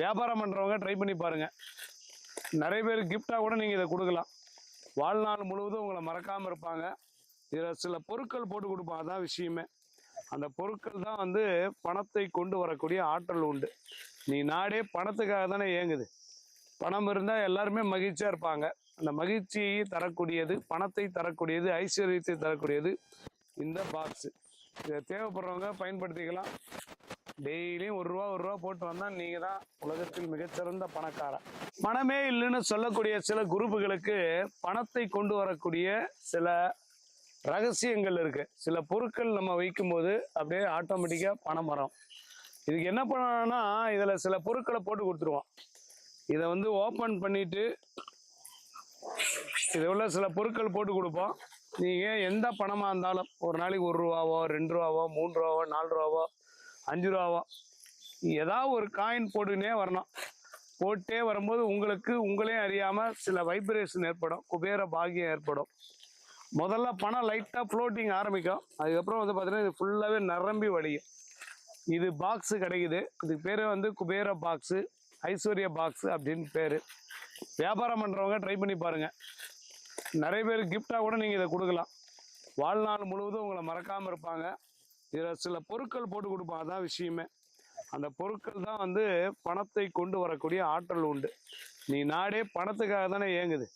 வியாபாரம் பண்ணுறவங்க ட்ரை பண்ணி பாருங்கள் நிறைய பேர் கிஃப்டாக கூட நீங்கள் இதை கொடுக்கலாம். வாழ்நாள் முழுவதும் உங்களை மறக்காமல் இருப்பாங்க. இதில் சில பொருட்கள் போட்டு கொடுப்போம். அதான் விஷயமே. அந்த பொருட்கள் தான் வந்து பணத்தை கொண்டு வரக்கூடிய ஆற்றல் உண்டு. நீ நாடே பணத்துக்காக தானே இயங்குது பணம் இருந்தால் எல்லாருமே மகிழ்ச்சியாக இருப்பாங்க. அந்த மகிழ்ச்சியை தரக்கூடியது பணத்தை தரக்கூடியது ஐஸ்வர்யத்தை தரக்கூடியது இந்த பாக்ஸு இதை தேவைப்படுறவங்க பயன்படுத்திக்கலாம். டெய்லியும் ஒரு ரூபா ஒரு ரூபா போட்டு வந்தால் நீங்கள் தான் உலகத்தில் மிகச்சிறந்த பணக்காரன் பணமே இல்லைன்னு சொல்லக்கூடிய சில குரூப்புகளுக்கு பணத்தை கொண்டு வரக்கூடிய சில ரகசியங்கள் இருக்கு. சில பொருட்கள் நம்ம வைக்கும்போது அப்படியே ஆட்டோமேட்டிக்கா பணம் வரும். இதுக்கு என்ன பண்ணணும்னா இதில் சில பொருட்களை போட்டு கொடுத்துருவோம். இதை வந்து ஓப்பன் பண்ணிட்டு இது உள்ள சில பொருட்கள் போட்டு கொடுப்போம். நீங்கள் எந்த பணமாக இருந்தாலும் ஒரு நாளைக்கு ஒரு ரூபாவோ ரெண்டு ரூபாவோ மூணு ரூபாவோ நாலு ரூபாவோ அஞ்சு ரூபாவா ஏதாவது ஒரு காயின் போட்டுக்கினே வரணும். போட்டே வரும்போது உங்களுக்கு உங்களே அறியாமல் சில வைப்ரேஷன் ஏற்படும். குபேர பாகியம் ஏற்படும். முதல்ல பணம் லைட்டாக ஃப்ளோட்டிங் ஆரம்பிக்கும். அதுக்கப்புறம் வந்து பார்த்தீங்கன்னா இது ஃபுல்லாகவே நிரம்பி வடியும் இது பாக்ஸு கிடைக்குது. இதுக்கு பேர் வந்து குபேர பாக்ஸு ஐஸ்வர்ய பாக்ஸு அப்படின்னு பேர். வியாபாரம் பண்ணுறவங்க ட்ரை பண்ணி பாருங்கள் நிறைய பேர் கிஃப்டாக கூட நீங்கள் இதை கொடுக்கலாம். வாழ்நாள் முழுவதும் உங்களை மறக்காமல் இருப்பாங்க. இதில் சில பொருட்கள் போட்டு கொடுப்போம். அதான் விஷயமே. அந்த பொருட்கள் தான் வந்து பணத்தை கொண்டு வரக்கூடிய ஆற்றல் உண்டு. நீ நாடே பணத்துக்காக தானே இயங்குது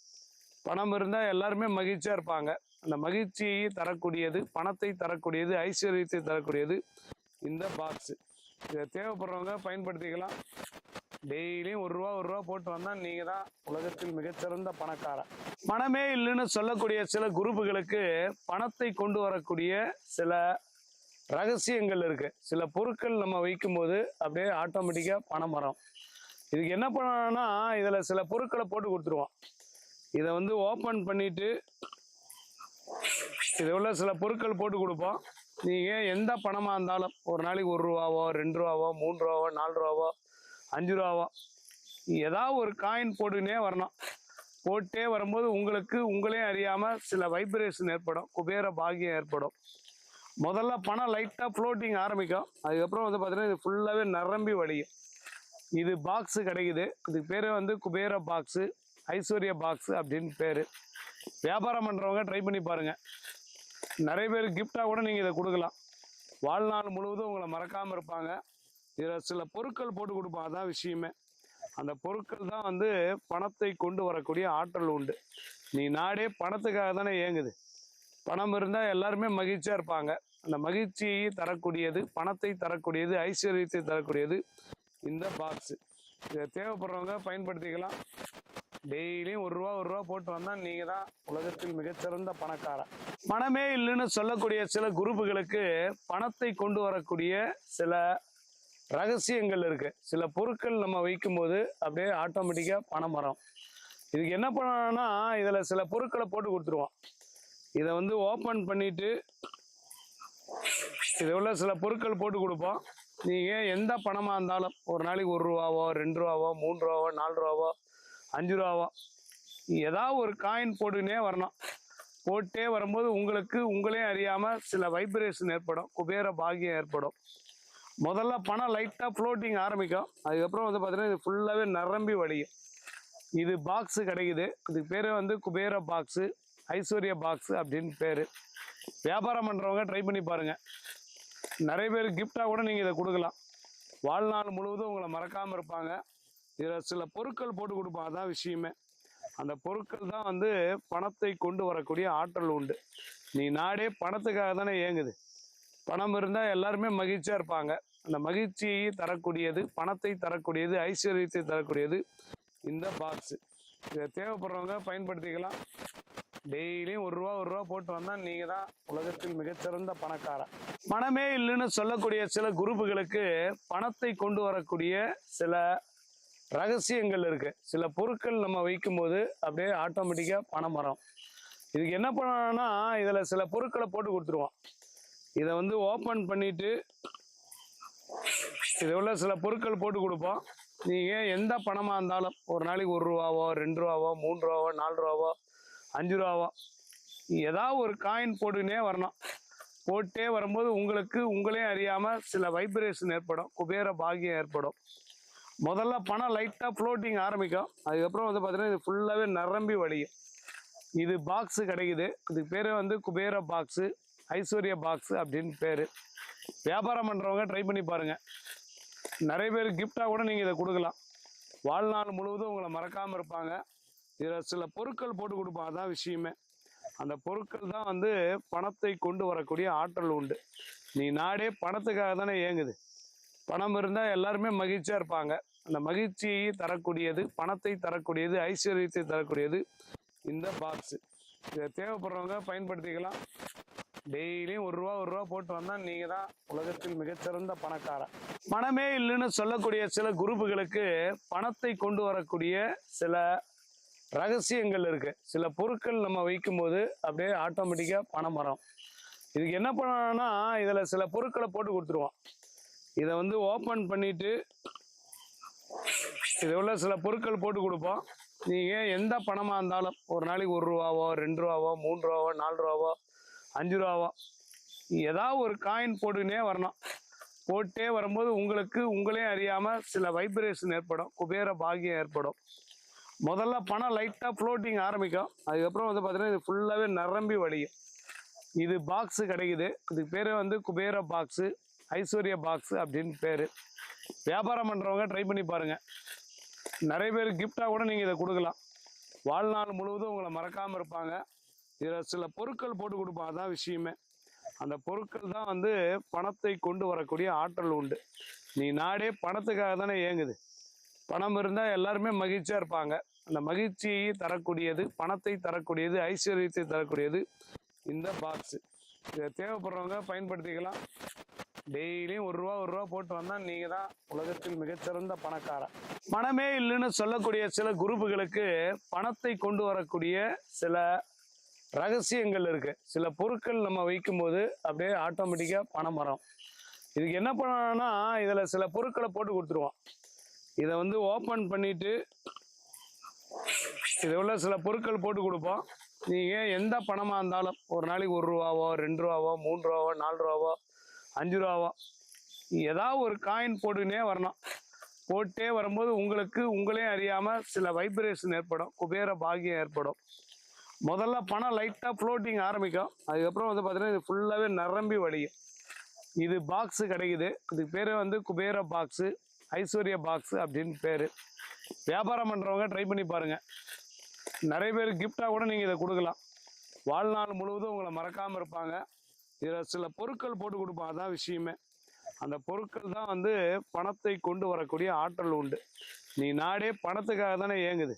பணம் இருந்தால் எல்லாருமே மகிழ்ச்சியாக இருப்பாங்க. அந்த மகிழ்ச்சியை தரக்கூடியது பணத்தை தரக்கூடியது ஐஸ்வர்யத்தை தரக்கூடியது இந்த பாக்ஸு இதை தேவைப்படுறவங்க பயன்படுத்திக்கலாம். டெய்லியும் ஒரு ரூபா ஒரு ரூபா போட்டு வந்தால் நீங்கள் தான் உலகத்தில் மிகச்சிறந்த பணக்காரன் பணமே இல்லைன்னு சொல்லக்கூடிய சில குரூப்புகளுக்கு பணத்தை கொண்டு வரக்கூடிய சில ரகசியங்கள் இருக்கு. சில பொருட்கள் நம்ம வைக்கும்போது அப்படியே ஆட்டோமேட்டிக்காக பணம் வரும். இதுக்கு என்ன பண்ணணும்னா இதில் சில பொருட்களை போட்டு கொடுத்துருவோம். இதை வந்து ஓப்பன் பண்ணிட்டு இது உள்ள சில பொருட்கள் போட்டு கொடுப்போம். நீங்கள் எந்த பணமாக இருந்தாலும் ஒரு நாளைக்கு ஒரு ரூபாவோ ரெண்டு ரூபாவோ மூணு ரூபாவோ நாலு ரூபாவோ அஞ்சு ரூபாவோ ஏதாவது ஒரு காயின் போட்டுக்கினே வரணும். போட்டே வரும்போது உங்களுக்கு உங்களே அறியாமல் சில வைப்ரேஷன் ஏற்படும். குபேர பாகியம் ஏற்படும். முதல்ல பணம் லைட்டாக ஃப்ளோட்டிங் ஆரம்பிக்கும். அதுக்கப்புறம் வந்து பார்த்தீங்கன்னா இது ஃபுல்லாகவே நிரம்பி வடியும் இது பாக்ஸு கிடைக்குது. இதுக்கு பேர் வந்து குபேர பாக்ஸு ஐஸ்வர்ய பாக்ஸு அப்படின்னு பேர். வியாபாரம் பண்ணுறவங்க ட்ரை பண்ணி பாருங்கள் நிறைய பேர் கிஃப்டாக கூட நீங்கள் இதை கொடுக்கலாம். வாழ்நாள் முழுவதும் உங்களை மறக்காமல் இருப்பாங்க. இதில் சில பொருட்கள் போட்டு கொடுப்பாங்க அதான் விஷயமே. அந்த பொருட்கள் தான் வந்து பணத்தை கொண்டு வரக்கூடிய ஆற்றல் உண்டு. நீ நாடே பணத்துக்காக தானே இயங்குது பணம் இருந்தால் எல்லாருமே மகிழ்ச்சியாக இருப்பாங்க. அந்த மகிழ்ச்சியை தரக்கூடியது பணத்தை தரக்கூடியது ஐஸ்வர்யத்தை தரக்கூடியது இந்த பாக்ஸு இதை தேவைப்படுறவங்க பயன்படுத்திக்கலாம். டெய்லியும் ஒரு ரூபா ஒரு ரூபா போட்டு வந்தால் நீங்கள் தான் உலகத்தில் மிகச்சிறந்த பணக்காரன் பணமே இல்லைன்னு சொல்லக்கூடிய சில குரூப்புகளுக்கு பணத்தை கொண்டு வரக்கூடிய சில ரகசியங்கள் இருக்கு. சில பொருட்கள் நம்ம வைக்கும்போது அப்படியே ஆட்டோமேட்டிக்காக பணம் வரும். இதுக்கு என்ன பண்ணணும்னா இதில் சில பொருட்களை போட்டு கொடுத்துருவோம். இதை வந்து ஓப்பன் பண்ணிட்டு இது உள்ள சில பொருட்கள் போட்டு கொடுப்போம். நீங்கள் எந்த பணமாக இருந்தாலும் ஒரு நாளைக்கு ஒரு ரூபாவோ ரெண்டு ரூபாவோ மூணு ரூபாவோ நாலு ரூபாவோ அஞ்சு ரூபாவோ ஏதாவது ஒரு காயின் போட்டுக்கினே வரணும். போட்டே வரும்போது உங்களுக்கு உங்களே அறியாமல் சில வைப்ரேஷன் ஏற்படும் குபேர பாகியம் ஏற்படும். முதல்ல பணம் லைட்டாக ஃப்ளோட்டிங் ஆரம்பிக்கும். அதுக்கப்புறம் வந்து பார்த்தீங்கன்னா இது ஃபுல்லாகவே நிரம்பி வடியும் இது பாக்ஸு கிடைக்குது. இதுக்கு பேர் வந்து குபேர பாக்ஸு ஐஸ்வர்ய பாக்ஸு அப்படின்னு பேர். வியாபாரம் பண்ணுறவங்க ட்ரை பண்ணி பாருங்கள் நிறைய பேர் கிஃப்டாக கூட நீங்கள் இதை கொடுக்கலாம். வாழ்நாள் முழுவதும் உங்களை மறக்காமல் இருப்பாங்க. இதில் சில பொருட்கள் போட்டு கொடுப்போம். அதான் விஷயமே. அந்த பொருட்கள் தான் வந்து பணத்தை கொண்டு வரக்கூடிய ஆற்றல் உண்டு. நீ நாடே பணத்துக்காக தானே இயங்குது பணம் இருந்தால் எல்லாருமே மகிழ்ச்சியாக இருப்பாங்க. அந்த மகிழ்ச்சியை தரக்கூடியது பணத்தை தரக்கூடியது ஐஸ்வர்யத்தை தரக்கூடியது இந்த பாக்ஸு இதை தேவைப்படுறவங்க பயன்படுத்திக்கலாம். டெய்லியும் ஒரு ரூபா ஒரு ரூபா போட்டு வந்தால் நீங்கள் தான் உலகத்தில் மிகச்சிறந்த பணக்காரன் பணமே இல்லைன்னு சொல்லக்கூடிய சில குரூப்புகளுக்கு பணத்தை கொண்டு வரக்கூடிய சில ரகசியங்கள் இருக்கு. சில பொருட்கள் நம்ம வைக்கும்போது அப்படியே ஆட்டோமேட்டிக்கா பணம் வரும். இதுக்கு என்ன பண்ணணும்னா இதில் சில பொருட்களை போட்டு கொடுத்துருவோம். இதை வந்து ஓப்பன் பண்ணிட்டு இது உள்ள சில பொருட்கள் போட்டு கொடுப்போம். நீங்கள் எந்த பணமாக இருந்தாலும் ஒரு நாளைக்கு ஒரு ரூபாவோ ரெண்டு ரூபாவோ மூணு ரூபாவோ நாலு ரூபாவோ அஞ்சு ரூபாவா ஏதாவது ஒரு காயின் போட்டுக்கினே வரணும். போட்டே வரும்போது உங்களுக்கு உங்களே அறியாமல் சில வைப்ரேஷன் ஏற்படும். குபேர பாகியம் ஏற்படும். முதல்ல பணம் லைட்டாக ஃப்ளோட்டிங் ஆரம்பிக்கும். அதுக்கப்புறம் வந்து பார்த்தீங்கன்னா இது ஃபுல்லாகவே நிரம்பி வழியும். இது பாக்ஸு கிடைக்குது. இதுக்கு பேர் வந்து குபேர பாக்ஸு ஐஸ்வர்யா பாக்ஸு அப்படின்னு பேர். வியாபாரம் பண்ணுறவங்க ட்ரை பண்ணி பாருங்கள் நிறைய பேர் கிஃப்டாக கூட நீங்கள் இதை கொடுக்கலாம். வாழ்நாள் முழுவதும் உங்களை மறக்காமல் இருப்பாங்க. இதில் சில பொருட்கள் போட்டு கொடுப்போம். அதான் விஷயமே. அந்த பொருட்கள் தான் வந்து பணத்தை கொண்டு வரக்கூடிய ஆற்றல் உண்டு. நீ நாடே பணத்துக்காக தானே இயங்குது பணம் இருந்தால் எல்லாருமே மகிழ்ச்சியாக இருப்பாங்க. அந்த மகிழ்ச்சியை தரக்கூடியது பணத்தை தரக்கூடியது ஐஸ்வர்யத்தை தரக்கூடியது இந்த பாக்ஸு இதை தேவைப்படுறவங்க பயன்படுத்திக்கலாம். டெய்லியும் ஒரு ரூபா ஒரு ரூபா போட்டு வந்தால் நீங்கள் தான் உலகத்தில் மிகச்சிறந்த பணக்காரன் பணமே இல்லைன்னு சொல்லக்கூடிய சில குரூப்புகளுக்கு பணத்தை கொண்டு வரக்கூடிய சில ரகசியங்கள் இருக்கு. சில பொருட்கள் நம்ம வைக்கும்போது அப்படியே ஆட்டோமேட்டிக்காக பணம் வரும். இதுக்கு என்ன பண்ணணும்னா இதில் சில பொருட்களை போட்டு கொடுத்துருவோம். இதை வந்து ஓப்பன் பண்ணிட்டு இது உள்ள சில பொருட்கள் போட்டு கொடுப்போம். நீங்கள் எந்த பணமாக இருந்தாலும் ஒரு நாளைக்கு ஒரு ரூபாவோ ரெண்டு ரூபாவோ மூணு ரூபாவோ நாலு ரூபாவோ அஞ்சு ரூபாவோ ஏதாவது ஒரு காயின் போட்டுக்கினே வரணும். போட்டே வரும்போது உங்களுக்கு உங்களே அறியாமல் சில வைப்ரேஷன் ஏற்படும். குபேர பாகியம் ஏற்படும். முதல்ல பணம் லைட்டாக ஃப்ளோட்டிங் ஆரம்பிக்கும். அதுக்கப்புறம் வந்து பார்த்தீங்கன்னா இது ஃபுல்லாகவே நிரம்பி வழியும் இது பாக்ஸு கிடைக்குது. இதுக்கு பேர் வந்து குபேர பாக்ஸு ஐஸ்வர்யா பாக்ஸு அப்படின்னு பேர். வியாபாரம் பண்ணுறவங்க ட்ரை பண்ணி பாருங்கள் நிறைய பேர் கிஃப்டாக கூட நீங்கள் இதை கொடுக்கலாம். வாழ்நாள் முழுவதும் உங்களை மறக்காமல் இருப்பாங்க. இதில் சில பொருட்கள் போட்டு கொடுப்போம். அதான் விஷயமே. அந்த பொருட்கள் தான் வந்து பணத்தை கொண்டு வரக்கூடிய ஆற்றல் உண்டு. நீ நாடே பணத்துக்காக தானே இயங்குது பணம் இருந்தால் எல்லாருமே மகிழ்ச்சியாக இருப்பாங்க. அந்த மகிழ்ச்சியை தரக்கூடியது பணத்தை தரக்கூடியது ஐஸ்வர்யத்தை தரக்கூடியது இந்த பாக்ஸு இதை தேவைப்படுறவங்க பயன்படுத்திக்கலாம். டெய்லியும் ஒரு ரூபா ஒரு ரூபா போட்டு வந்தால் நீங்கள் தான் உலகத்தில் மிகச்சிறந்த பணக்காரன் பணமே இல்லைன்னு சொல்லக்கூடிய சில குரூப்புகளுக்கு பணத்தை கொண்டு வரக்கூடிய சில ரகசியங்கள் இருக்கு. சில பொருட்கள் நம்ம வைக்கும்போது அப்படியே ஆட்டோமேட்டிக்காக பணம் வரும். இதுக்கு என்ன பண்ணணும்னா இதில் சில பொருட்களை போட்டு கொடுத்துருவோம். இதை வந்து ஓப்பன் பண்ணிட்டு இது உள்ள சில பொருட்கள் போட்டு கொடுப்போம். நீங்கள் எந்த பணமாக இருந்தாலும் ஒரு நாளைக்கு ஒரு ரூபாவோ ரெண்டு ரூபாவோ மூணு ரூபாவோ நாலு ரூபாவோ அஞ்சு ரூபாவோ ஏதாவது ஒரு காயின் போட்டுக்கினே வரணும். போட்டே வரும்போது உங்களுக்கு உங்களே அறியாமல் சில வைப்ரேஷன் ஏற்படும் குபேர பாகியம் ஏற்படும். முதல்ல பணம் லைட்டாக ஃப்ளோட்டிங் ஆரம்பிக்கும். அதுக்கப்புறம் வந்து பார்த்தீங்கன்னா இது ஃபுல்லாகவே நிரம்பி வழியும். இது பாக்ஸு கிடைக்குது. இதுக்கு பேர் வந்து குபேர பாக்ஸு ஐஸ்வர்யா பாக்ஸு அப்படின்னு பேர். வியாபாரம் பண்ணுறவங்க ட்ரை பண்ணி பாருங்கள் நிறைய பேர் கிஃப்டாக கூட நீங்கள் இதை கொடுக்கலாம். வாழ்நாள் முழுவதும் உங்களை மறக்காமல் இருப்பாங்க. இதில் சில பொருட்கள் போட்டு கொடுப்போம். அதான் விஷயமே. அந்த பொருட்கள் தான் வந்து பணத்தை கொண்டு வரக்கூடிய ஆற்றல் உண்டு. நீ நாடே பணத்துக்காக தானே இயங்குது.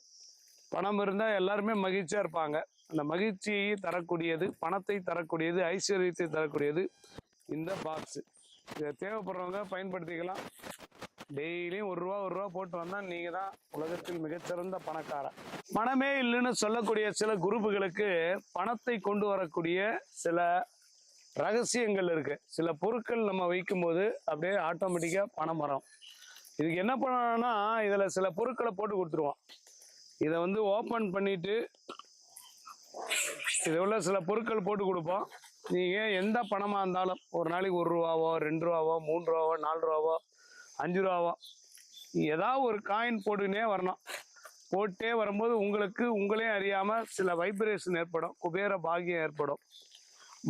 பணம் இருந்தால் எல்லாருமே மகிழ்ச்சியாக இருப்பாங்க. அந்த மகிழ்ச்சியை தரக்கூடியது பணத்தை தரக்கூடியது ஐஸ்வர்யத்தை தரக்கூடியது இந்த பாக்ஸு இதை தேவைப்படுறவங்க பயன்படுத்திக்கலாம். டெய்லியும் ஒரு ரூபா ஒரு ரூபா போட்டு வந்தால் நீங்கள் தான் உலகத்தில் மிகச்சிறந்த பணக்காரன் பணமே இல்லைன்னு சொல்லக்கூடிய சில குரூப்புகளுக்கு பணத்தை கொண்டு வரக்கூடிய சில ரகசியங்கள் இருக்கு. சில பொருட்கள் நம்ம வைக்கும்போது அப்படியே ஆட்டோமேட்டிக்காக பணம் வரும். இதுக்கு என்ன பண்ணணும்னா இதில் சில பொருட்களை போட்டு கொடுத்துருவோம். இதை வந்து ஓப்பன் பண்ணிட்டு இது உள்ள சில பொருட்கள் போட்டு கொடுப்போம். நீங்கள் எந்த பணமாக இருந்தாலும் ஒரு நாளைக்கு ஒரு ரூபாவோ ரெண்டு ரூபாவோ மூணு ரூபாவோ நாலு ரூபாவோ அஞ்சு ரூபாவா? ஏதாவது ஒரு காயின் போட்டுக்கினே வரணும். போட்டே வரும்போது உங்களுக்கு உங்களே அறியாமல் சில வைப்ரேஷன் ஏற்படும். குபேர பாகியம் ஏற்படும்.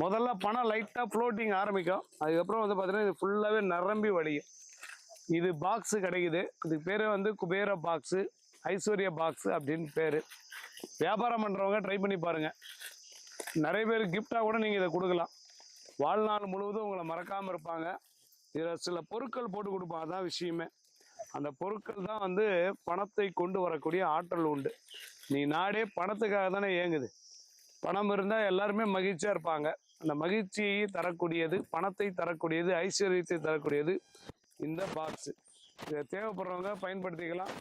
முதல்ல பணம் லைட்டாக ஃப்ளோட்டிங் ஆரம்பிக்கும். அதுக்கப்புறம் வந்து பார்த்தீங்கன்னா இது ஃபுல்லாகவே நிரம்பி வழியும் இது பாக்ஸு கிடைக்குது. இதுக்கு பேர் வந்து குபேர பாக்ஸு ஐஸ்வர்யா பாக்ஸு அப்படின்னு பேர். வியாபாரம் பண்ணுறவங்க ட்ரை பண்ணி பாருங்கள் நிறைய பேர் கிஃப்டாக கூட நீங்கள் இதை கொடுக்கலாம். வாழ்நாள் முழுவதும் உங்களை மறக்காமல் இருப்பாங்க. இதில் சில பொருட்கள் போட்டு கொடுப்போம். அதான் விஷயமே. அந்த பொருட்கள் தான் வந்து பணத்தை கொண்டு வரக்கூடிய ஆற்றல் உண்டு. நீ நாடே பணத்துக்காக தானே இயங்குது. பணம் இருந்தால் எல்லாருமே மகிழ்ச்சியாக இருப்பாங்க. அந்த மகிழ்ச்சியை தரக்கூடியது பணத்தை தரக்கூடியது ஐஸ்வர்யத்தை தரக்கூடியது இந்த பாக்ஸு இதை தேவைப்படுறவங்க பயன்படுத்திக்கலாம்.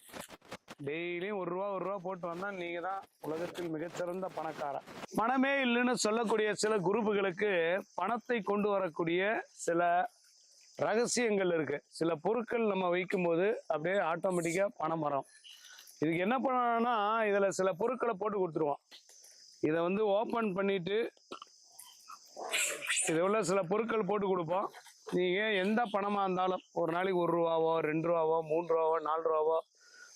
டெய்லியும் ஒரு ரூபா ஒரு ரூபா போட்டு வந்தால் நீங்கள் தான் உலகத்தில் மிகச்சிறந்த பணக்காரன் பணமே இல்லைன்னு சொல்லக்கூடிய சில குரூப்புகளுக்கு பணத்தை கொண்டு வரக்கூடிய சில ரகசியங்கள் இருக்கு. சில பொருட்கள் நம்ம வைக்கும்போது அப்படியே ஆட்டோமேட்டிக்காக பணம் வரும். இதுக்கு என்ன பண்ணணும்னா இதில் சில பொருட்களை போட்டு கொடுத்துருவோம். இதை வந்து ஓப்பன் பண்ணிட்டு இது உள்ள சில பொருட்கள் போட்டு கொடுப்போம். நீங்கள் எந்த பணமாக இருந்தாலும் ஒரு நாளைக்கு ஒரு ரூபாவோ ரெண்டு ரூபாவோ மூணு ரூபாவோ நாலு ரூபாவோ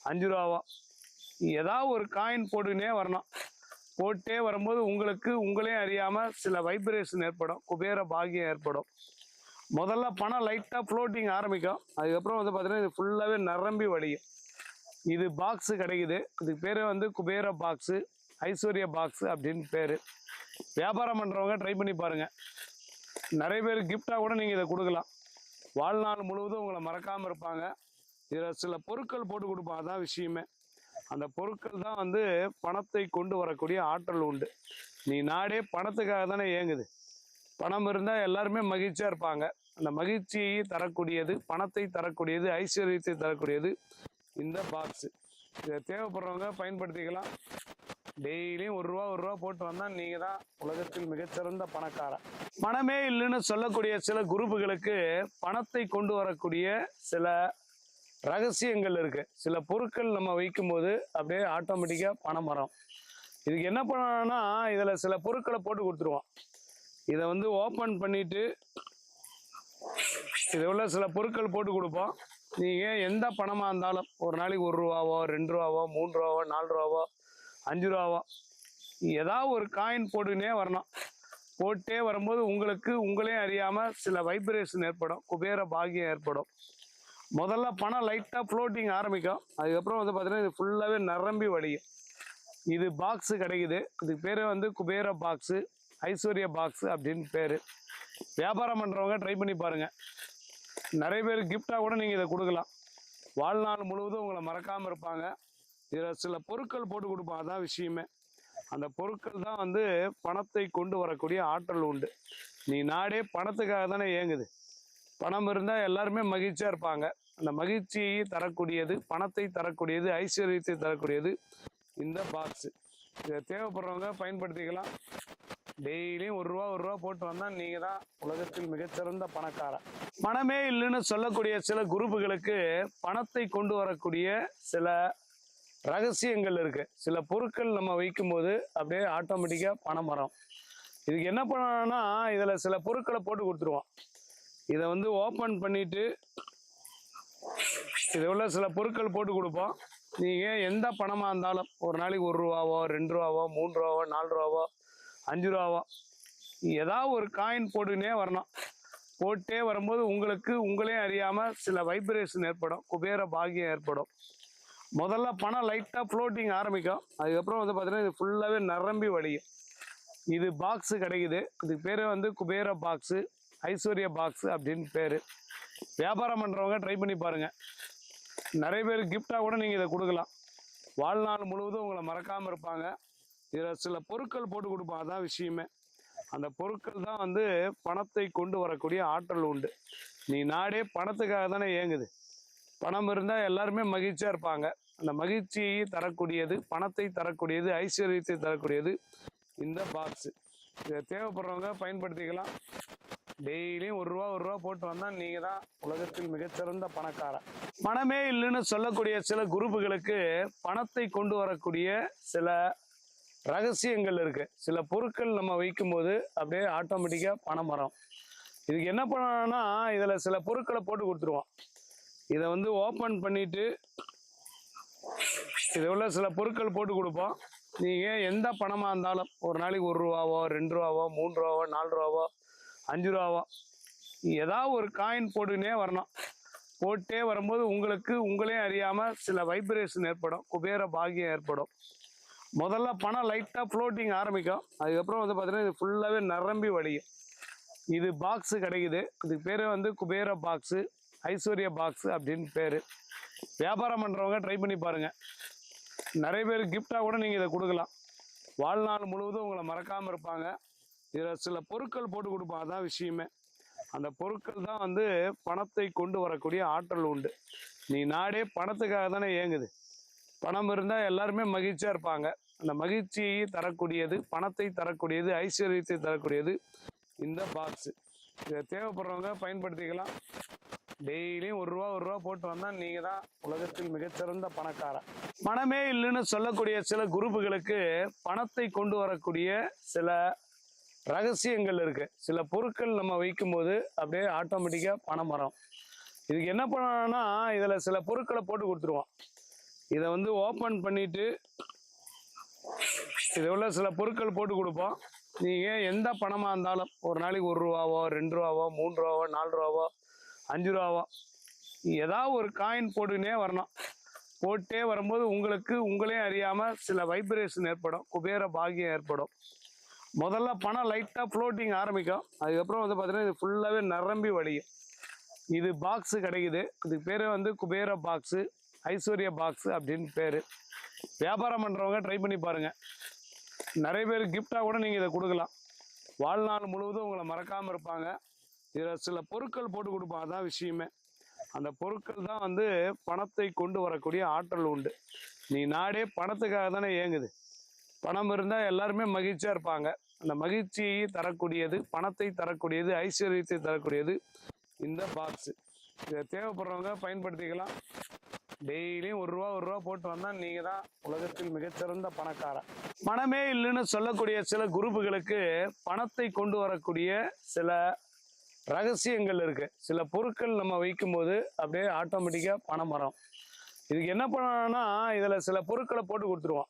அஞ்சு ரூபாவோ ஏதாவது ஒரு காயின் போட்டுக்கினே வரணும். போட்டே வரும்போது உங்களுக்கு உங்களே அறியாமல் சில வைப்ரேஷன் ஏற்படும். குபேர பாகியம் ஏற்படும். முதல்ல பணம் லைட்டாக ஃப்ளோட்டிங் ஆரம்பிக்கும். அதுக்கப்புறம் வந்து பார்த்தீங்கன்னா இது ஃபுல்லாகவே நிரம்பி வடியும். இது பாக்ஸு கிடைக்குது. இதுக்கு பேர் வந்து குபேர பாக்ஸு ஐஸ்வர்யா பாக்ஸு அப்படின்னு பேர். வியாபாரம் பண்ணுறவங்க ட்ரை பண்ணி பாருங்கள் நிறைய பேர் கிஃப்டாக கூட நீங்கள் இதை கொடுக்கலாம். வாழ்நாள் முழுவதும் உங்களை மறக்காமல் இருப்பாங்க. இதில் சில பொருட்கள் போட்டு கொடுப்போம். அதான் விஷயமே. அந்த பொருட்கள் தான் வந்து பணத்தை கொண்டு வரக்கூடிய ஆற்றல் உண்டு. நீ நாடே பணத்துக்காக தானே இயங்குது பணம் இருந்தால் எல்லாருமே மகிழ்ச்சியாக இருப்பாங்க. அந்த மகிழ்ச்சியை தரக்கூடியது பணத்தை தரக்கூடியது ஐஸ்வர்யத்தை தரக்கூடியது இந்த பாக்ஸு இதை தேவைப்படுறவங்க பயன்படுத்திக்கலாம். டெய்லியும் ஒரு ரூபா ஒரு ரூபா போட்டு வந்தால் நீங்கள் தான் உலகத்தில் மிகச்சிறந்த பணக்காரன் பணமே இல்லைன்னு சொல்லக்கூடிய சில குரூப்புகளுக்கு பணத்தை கொண்டு வரக்கூடிய சில ரகசியங்கள் இருக்கு. சில பொருட்கள் நம்ம வைக்கும்போது அப்படியே ஆட்டோமேட்டிக்காக பணம் வரும். இதுக்கு என்ன பண்ணணும்னா இதில் சில பொருட்களை போட்டு கொடுத்துருவோம். இதை வந்து ஓப்பன் பண்ணிட்டு இது உள்ள சில பொருட்கள் போட்டு கொடுப்போம். நீங்கள் எந்த பணமாக இருந்தாலும் ஒரு நாளைக்கு ஒரு ரூபாவோ ரெண்டு ரூபாவோ மூணு ரூபாவோ நாலு ரூபாவோ அஞ்சு ரூபாவோ ஏதாவது ஒரு காயின் போட்டுக்கினே வரணும். போட்டே வரும்போது உங்களுக்கு உங்களே அறியாமல் சில வைப்ரேஷன் ஏற்படும் குபேர பாகியம் ஏற்படும். முதல்ல பணம் லைட்டாக ஃப்ளோட்டிங் ஆரம்பிக்கும். அதுக்கப்புறம் வந்து பார்த்தீங்கன்னா இது ஃபுல்லாகவே நிரம்பி வடியும் இது பாக்ஸு கிடைக்குது. இதுக்கு பேர் வந்து குபேர பாக்ஸு ஐஸ்வர்யா பாக்ஸு அப்படின்னு பேர். வியாபாரம் பண்ணுறவங்க ட்ரை பண்ணி பாருங்கள் நிறைய பேர் கிஃப்டாக கூட நீங்கள் இதை கொடுக்கலாம். வாழ்நாள் முழுவதும் உங்களை மறக்காமல் இருப்பாங்க. இதில் சில பொருட்கள் போட்டு கொடுப்பாங்க அதான் விஷயமே. அந்த பொருட்கள் தான் வந்து பணத்தை கொண்டு வரக்கூடிய ஆற்றல் உண்டு. நீ நாடே பணத்துக்காக தானே இயங்குது பணம் இருந்தால் எல்லாருமே மகிழ்ச்சியாக இருப்பாங்க. அந்த மகிழ்ச்சியை தரக்கூடியது பணத்தை தரக்கூடியது ஐஸ்வர்யத்தை தரக்கூடியது இந்த பாக்ஸு இதை தேவைப்படுறவங்க பயன்படுத்திக்கலாம். டெய்லியும் ஒரு ரூபா ஒரு ரூபா போட்டு வந்தால் நீங்கள் தான் உலகத்தில் மிகச்சிறந்த பணக்காரன் பணமே இல்லைன்னு சொல்லக்கூடிய சில குரூப்புகளுக்கு பணத்தை கொண்டு வரக்கூடிய சில ரகசியங்கள் இருக்கு. சில பொருட்கள் நம்ம வைக்கும்போது அப்படியே ஆட்டோமேட்டிக்காக பணம் வரும். இதுக்கு என்ன பண்ணணும்னா இதில் சில பொருட்களை போட்டு கொடுத்துருவோம். இதை வந்து ஓப்பன் பண்ணிட்டு இதில் உள்ள சில பொருட்கள் போட்டு கொடுப்போம். நீங்கள் எந்த பணமாக இருந்தாலும் ஒரு நாளைக்கு ஒரு ரூபாவோ ரெண்டு ரூபாவோ மூணு ரூபாவோ நாலு ரூபாவோ அஞ்சு ரூபாவா ஏதாவது ஒரு காயின் போட்டுக்கினே வரணும். போட்டே வரும்போது உங்களுக்கு உங்களே அறியாமல் சில வைப்ரேஷன் ஏற்படும். குபேர பாகியம் ஏற்படும். முதல்ல பணம் லைட்டாக ஃப்ளோட்டிங் ஆரம்பிக்கும். அதுக்கப்புறம் வந்து பார்த்தீங்கன்னா இது ஃபுல்லாகவே நிரம்பி வடியும் இது பாக்ஸு கிடைக்குது. இதுக்கு பேர் வந்து குபேர பாக்ஸு ஐஸ்வர்யா பாக்ஸு அப்படின்னு பேர். வியாபாரம் பண்ணுறவங்க ட்ரை பண்ணி பாருங்கள் நிறைய பேர் கிஃப்டாக கூட நீங்கள் இதை கொடுக்கலாம். வாழ்நாள் முழுவதும் உங்களை மறக்காமல் இருப்பாங்க. இதில் சில பொருட்கள் போட்டு கொடுப்போம். அதான் விஷயமே. அந்த பொருட்கள் தான் வந்து பணத்தை கொண்டு வரக்கூடிய ஆற்றல் உண்டு. நீ நாடே பணத்துக்காக தானே இயங்குது பணம் இருந்தால் எல்லாருமே மகிழ்ச்சியாக இருப்பாங்க. அந்த மகிழ்ச்சியை தரக்கூடியது பணத்தை தரக்கூடியது ஐஸ்வர்யத்தை தரக்கூடியது இந்த பாக்ஸு இதை தேவைப்படுறவங்க பயன்படுத்திக்கலாம். டெய்லியும் ஒரு ரூபா ஒரு ரூபா போட்டு வந்தால் நீங்கள் தான் உலகத்தில் மிகச்சிறந்த பணக்காரன் பணமே இல்லைன்னு சொல்லக்கூடிய சில குரூப்புகளுக்கு பணத்தை கொண்டு வரக்கூடிய சில ரகசியங்கள் இருக்கு. சில பொருட்கள் நம்ம வைக்கும்போது அப்படியே ஆட்டோமேட்டிக்காக பணம் வரும். இதுக்கு என்ன பண்ணணும்னா இதில் சில பொருட்களை போட்டு கொடுத்துருவோம். இதை வந்து ஓப்பன் பண்ணிட்டு இதை உள்ள சில பொருட்கள் போட்டு கொடுப்போம். நீங்கள் எந்த பணமாக இருந்தாலும் ஒரு நாளைக்கு ஒரு ரூபாவோ ரெண்டு ரூபாவோ மூணு ரூபாவோ நாலு ரூபாவோ அஞ்சு ரூபாவோ ஏதாவது ஒரு காயின் போட்டுக்கினே வரணும். போட்டே வரும்போது உங்களுக்கு உங்களே அறியாமல் சில வைப்ரேஷன் ஏற்படும். குபேர பாகியம் ஏற்படும். முதல்ல பணம் லைட்டாக ஃப்ளோட்டிங் ஆரம்பிக்கும். அதுக்கப்புறம் வந்து பார்த்தீங்கன்னா இது ஃபுல்லாகவே நிரம்பி வடியும் இது பாக்ஸு கிடைக்குது. இதுக்கு பேர் வந்து குபேர பாக்ஸு ஐஸ்வர்யா பாக்ஸு அப்படின்னு பேர். வியாபாரம் பண்ணுறவங்க ட்ரை பண்ணி பாருங்கள் நிறைய பேர் கிஃப்டாக கூட நீங்கள் இதை கொடுக்கலாம். வாழ்நாள் முழுவதும் உங்களை மறக்காமல் இருப்பாங்க. இதில் சில பொருட்கள் போட்டு கொடுப்போம். அதான் விஷயமே. அந்த பொருட்கள் தான் வந்து பணத்தை கொண்டு வரக்கூடிய ஆற்றல் உண்டு. நீ நாடே பணத்துக்காக தானே இயங்குது பணம் இருந்தால் எல்லாருமே மகிழ்ச்சியாக இருப்பாங்க. அந்த மகிழ்ச்சியை தரக்கூடியது பணத்தை தரக்கூடியது ஐஸ்வர்யத்தை தரக்கூடியது இந்த பாக்ஸு இதை தேவைப்படுறவங்க பயன்படுத்திக்கலாம். டெய்லியும் ஒரு ரூபா ஒரு ரூபா போட்டு வந்தால் நீங்கள் தான் உலகத்தில் மிகச்சிறந்த பணக்காரன் பணமே இல்லைன்னு சொல்லக்கூடிய சில குரூப்புகளுக்கு பணத்தை கொண்டு வரக்கூடிய சில ரகசியங்கள் இருக்கு. சில பொருட்கள் நம்ம வைக்கும்போது அப்படியே ஆட்டோமேட்டிக்காக பணம் வரும். இதுக்கு என்ன பண்ணணும்னா இதில் சில பொருட்களை போட்டு கொடுத்துருவோம். இதை வந்து ஓப்பன் பண்ணிட்டு இது உள்ள சில பொருட்கள் போட்டு கொடுப்போம். நீங்கள் எந்த பணமாக இருந்தாலும் ஒரு நாளைக்கு ஒரு ரூபாவோ ரெண்டு ரூபாவோ மூணு ரூபாவோ நாலு ரூபாவோ அஞ்சு ரூபாவோ ஏதாவது ஒரு காயின் போட்டுனே வரணும். போட்டே வரும்போது உங்களுக்கு உங்களே அறியாமல் சில வைப்ரேஷன் ஏற்படும் குபேர பாகியம் ஏற்படும். முதல்ல பணம் லைட்டாக ஃப்ளோட்டிங் ஆரம்பிக்கும். அதுக்கப்புறம் வந்து பார்த்தீங்கன்னா இது ஃபுல்லாகவே நிரம்பி வடியும் இது பாக்ஸு கிடைக்குது. இதுக்கு பேர் வந்து குபேர பாக்ஸு ஐஸ்வர்ய பாக்ஸு அப்படின்னு பேர். வியாபாரம் பண்ணுறவங்க ட்ரை பண்ணி பாருங்கள் நிறைய பேர் கிஃப்டாக கூட நீங்கள் இதை கொடுக்கலாம். வாழ்நாள் முழுவதும் உங்களை மறக்காமல் இருப்பாங்க. இதில் சில பொருட்கள் போட்டு கொடுப்போம். அதான் விஷயமே. அந்த பொருட்கள் தான் வந்து பணத்தை கொண்டு வரக்கூடிய ஆற்றல் உண்டு. நீ நாடே பணத்துக்காக தானே இயங்குது. பணம் இருந்தால் எல்லாருமே மகிழ்ச்சியாக இருப்பாங்க. அந்த மகிழ்ச்சியை தரக்கூடியது பணத்தை தரக்கூடியது ஐஸ்வர்யத்தை தரக்கூடியது இந்த பாக்ஸு இதை தேவைப்படுறவங்க பயன்படுத்திக்கலாம். டெய்லியும் ஒரு ரூபா ஒரு ரூபா போட்டு வந்தால் நீங்கள் தான் உலகத்தில் மிகச்சிறந்த பணக்காரன் பணமே இல்லைன்னு சொல்லக்கூடிய சில குரூப்புகளுக்கு பணத்தை கொண்டு வரக்கூடிய சில ரகசியங்கள் இருக்கு. சில பொருட்கள் நம்ம வைக்கும்போது அப்படியே ஆட்டோமேட்டிக்கா பணம் வரும். இதுக்கு என்ன பண்ணணும்னா இதுல சில பொருட்களை போட்டு கொடுத்துருவோம்.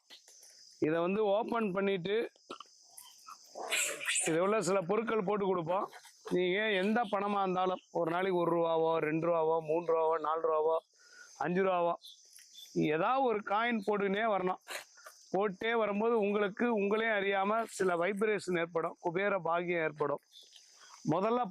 இதை வந்து ஓப்பன் பண்ணிட்டு இது உள்ள சில பொருட்கள் போட்டு கொடுப்போம். நீங்கள் எந்த பணமாக இருந்தாலும் ஒரு நாளைக்கு ஒரு ரூபாவோ ரெண்டு ரூபாவோ மூணு ரூபாவோ நாலு ரூபாவோ அஞ்சு ரூபாவா ஏதாவது ஒரு காயின் போட்டுக்கினே வரணும். போட்டே வரும்போது உங்களுக்கு உங்களே அறியாம சில வைப்ரேஷன் ஏற்படும். குபேர பாகியம் ஏற்படும். முதல்ல